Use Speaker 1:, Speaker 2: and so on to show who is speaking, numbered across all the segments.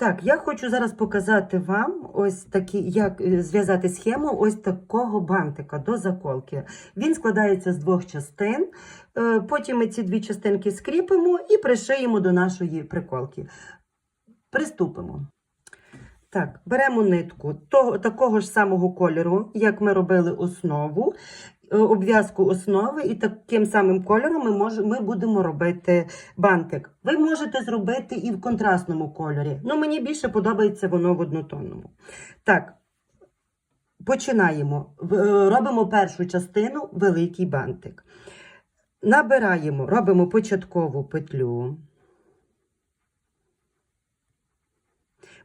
Speaker 1: Так, я хочу зараз показати вам ось такі, як е, зв'язати схему ось такого бантика до заколки. Він складається з двох частин. Е, потім ми ці дві частинки скріпимо і пришиємо до нашої приколки. Приступимо. Так, беремо нитку того, такого ж самого кольору, як ми робили основу, Е, обв'язку основи, і таким самим кольором ми мож, ми будемо робити бантик. Ви можете зробити і в контрастному кольорі. Ну, мені більше подобається воно в однотонному. Так, починаємо. Е, робимо першу частину великий бантик. Набираємо, робимо початкову петлю.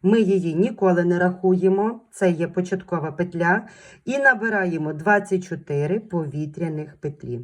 Speaker 1: Ми її ніколи не рахуємо, це є початкова петля. І набираємо 24 повітряних петлі.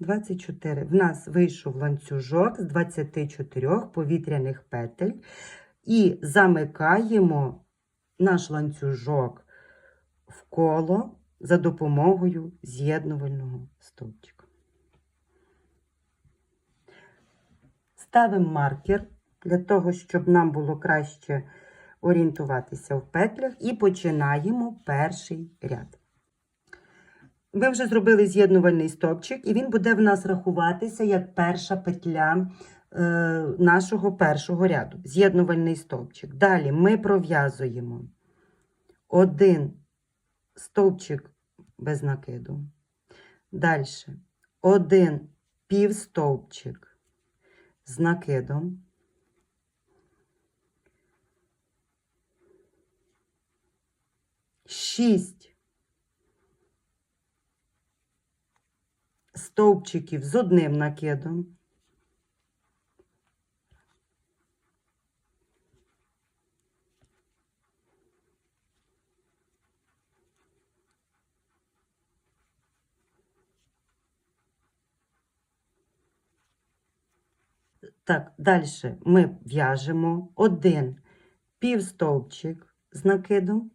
Speaker 1: 24. В нас вийшов ланцюжок з 24 повітряних петель. І замикаємо наш ланцюжок в коло за допомогою з'єднувального стовпчика. Ставимо маркер для того, щоб нам було краще орієнтуватися в петлях, і починаємо перший ряд. Ви вже зробили з'єднувальний стопчик, і він буде в нас рахуватися як перша петля е, нашого першого ряду. З'єднувальний стовпчик. Далі ми пров'язуємо один стовпчик без накиду. Далі один півстовпчик з накидом. Шість стовпчиків з одним накидом. Так, далі ми в'яжемо один півстовпчик з накидом,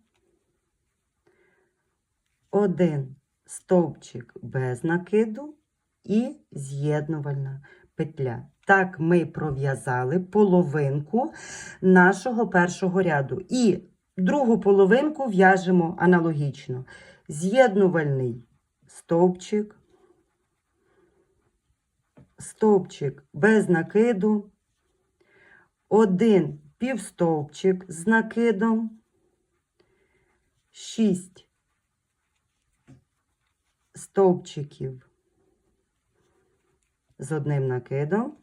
Speaker 1: один стовпчик без накиду і з'єднувальна петля. Так, ми пров'язали половинку нашого першого ряду. І другу половинку в'яжемо аналогічно. З'єднувальний стовпчик, стовпчик без накиду, один півстовпчик з накидом, шість стовпчиків з одним накидом.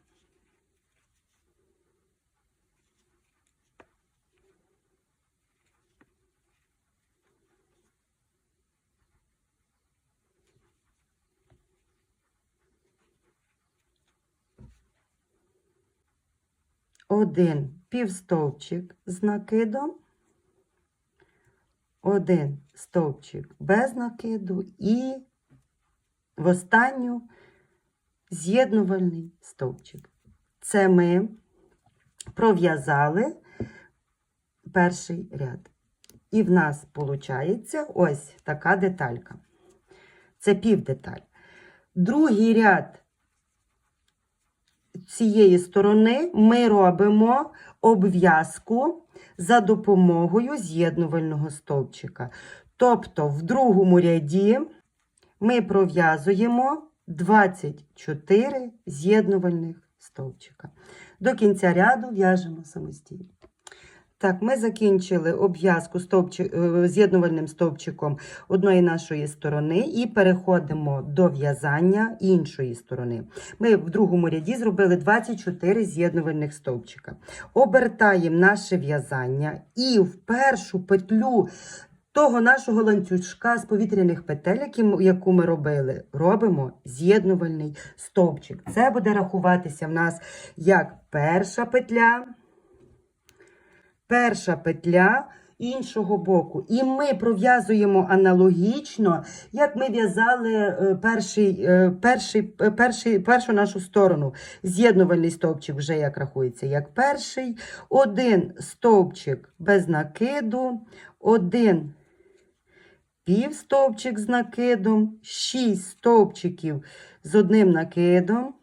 Speaker 1: Один півстовпчик з накидом, один стовпчик без накиду і в останню з'єднувальний стовпчик. Це ми пров'язали перший ряд. І в нас виходить ось така деталька. Це півдеталь. Другий ряд цієї сторони ми робимо обв'язку за допомогою з'єднувального стовпчика. Тобто, в другому ряді ми пров'язуємо 24 з'єднувальних стовпчика. До кінця ряду в'яжемо самостійно. Так, ми закінчили обв'язку е, з'єднувальним стовпчиком одної нашої сторони і переходимо до в'язання іншої сторони. Ми в другому ряді зробили 24 з'єднувальних стовпчика. Обертаємо наше в'язання і в першу петлю того нашого ланцюжка з повітряних петель, яку ми робили, робимо з'єднувальний стовпчик. Це буде рахуватися в нас як перша петля, перша петля. Іншого боку. І ми пров'язуємо аналогічно, як ми в'язали е, е, е, першу нашу сторону. З'єднувальний стовпчик вже як рахується, як перший, один стовпчик без накиду, один півстовпчик з накидом, 6 стовпчиків з одним накидом.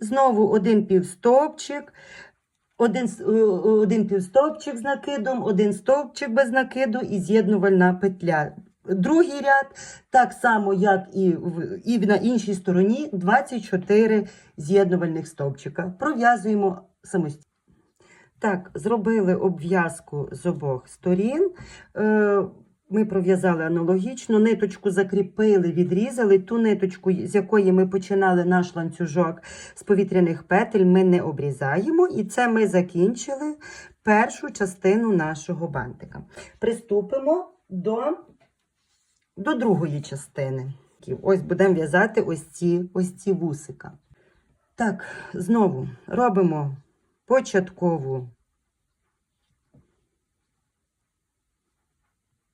Speaker 1: Знову один півстовпчик, один е, е, один півстовпчик з накидом, один стовпчик без накиду і з'єднувальна петля. Другий ряд, так само, як і в, і на іншій стороні 24 з'єднувальних стовпчика. Пров'язуємо самостійно. Так, зробили обв'язку з обох сторін. Е, ми пров'язали аналогічну ниточку закріпили, відрізали. Ту ниточку, з якої ми починали наш ланцюжок з повітряних петель, ми не обрізаємо, і це ми закінчили першу частину нашого бантика. Приступимо до, до другої частини. Ось будемо в'язати ось ці, ось ці вусика. Так, знову робимо початкову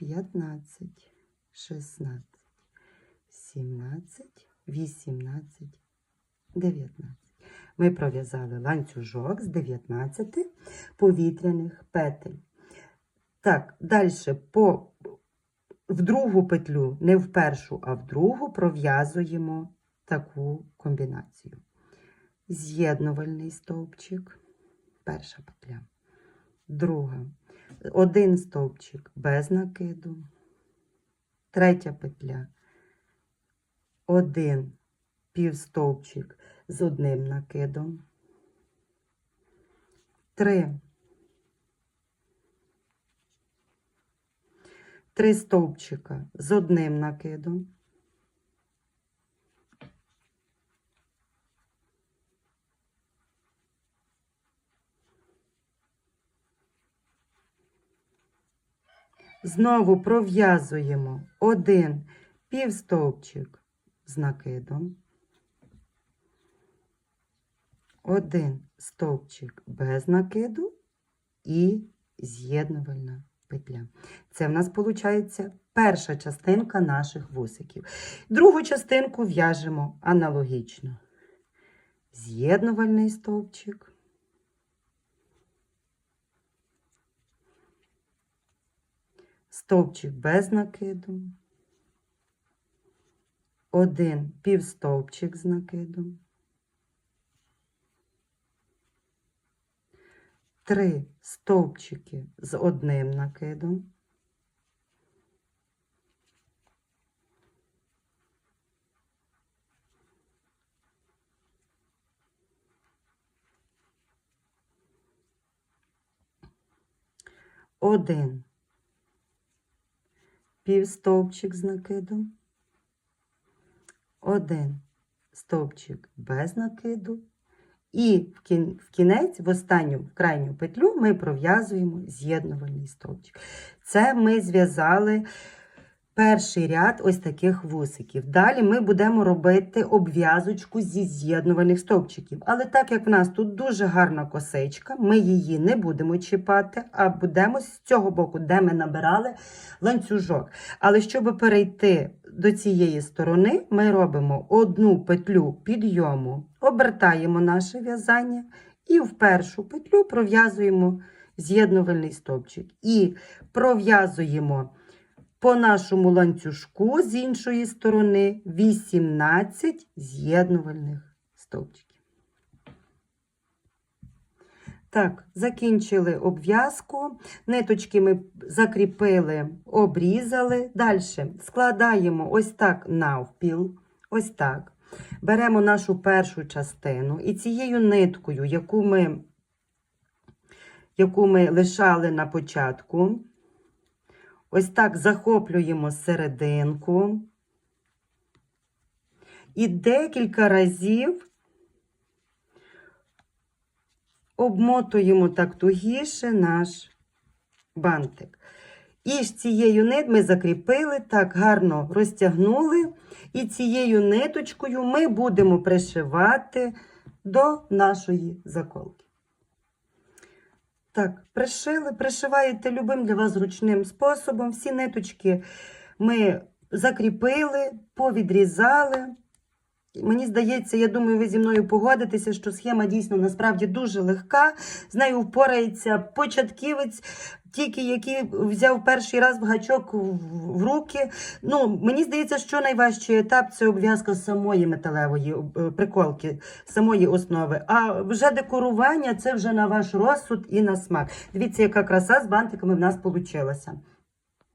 Speaker 1: 15, 16, 17, 18, 19. Ми пров'язали ланцюжок з 19 повітряних петель. Так, далі по, в другу петлю, не в першу, а в другу пров'язуємо таку комбінацію. З'єднувальний стовпчик, перша петля, друга. Один стовпчик без накиду, третя петля, один півстовпчик з одним накидом, три, три стовпчика з одним накидом. Знову пров'язуємо один півстовпчик з накидом, один стовпчик без накиду і з'єднувальна петля. Це в нас виходить перша частинка наших вусиків. Другу частинку в'яжемо аналогічно. З'єднувальний стовпчик. стовпчик без накиду, один півстовпчик з накидом, три стовпчики з одним накидом, один півстовпчик з накидом, один стовпчик без накиду, і в кінець, в останню в крайню петлю, ми пров'язуємо з'єднувальний стовпчик. Це ми зв'язали перший ряд ось таких вусиків. Далі ми будемо робити обв'язочку зі з'єднувальних стовпчиків. Але так як в нас тут дуже гарна косичка, ми її не будемо чіпати, а будемо з цього боку, де ми набирали ланцюжок. Але щоб перейти до цієї сторони, ми робимо одну петлю підйому, обертаємо наше в'язання і в першу петлю пров'язуємо з'єднувальний стовпчик. І пров'язуємо. По нашому ланцюжку з іншої сторони 18 з'єднувальних стовпчиків. Так, закінчили обв'язку, ниточки ми закріпили, обрізали. Далі складаємо ось так навпіл. Ось так. Беремо нашу першу частину і цією ниткою, яку ми, яку ми лишали на початку. Ось так захоплюємо серединку. І декілька разів обмотуємо так тугіше наш бантик. І ж цією нит ми закріпили, так гарно розтягнули. І цією ниточкою ми будемо пришивати до нашої заколки. Так, пришили, пришиваєте любим для вас ручним способом. Всі ниточки ми закріпили, повідрізали. Мені здається, я думаю, ви зі мною погодитеся, що схема дійсно насправді дуже легка. З нею впорається початківець, тільки які взяв перший раз в гачок в руки. Ну, Мені здається, що найважчий етап це обв'язка самої металевої е, приколки, самої основи. А вже декорування це вже на ваш розсуд і на смак. Дивіться, яка краса з бантиками в нас вийшла.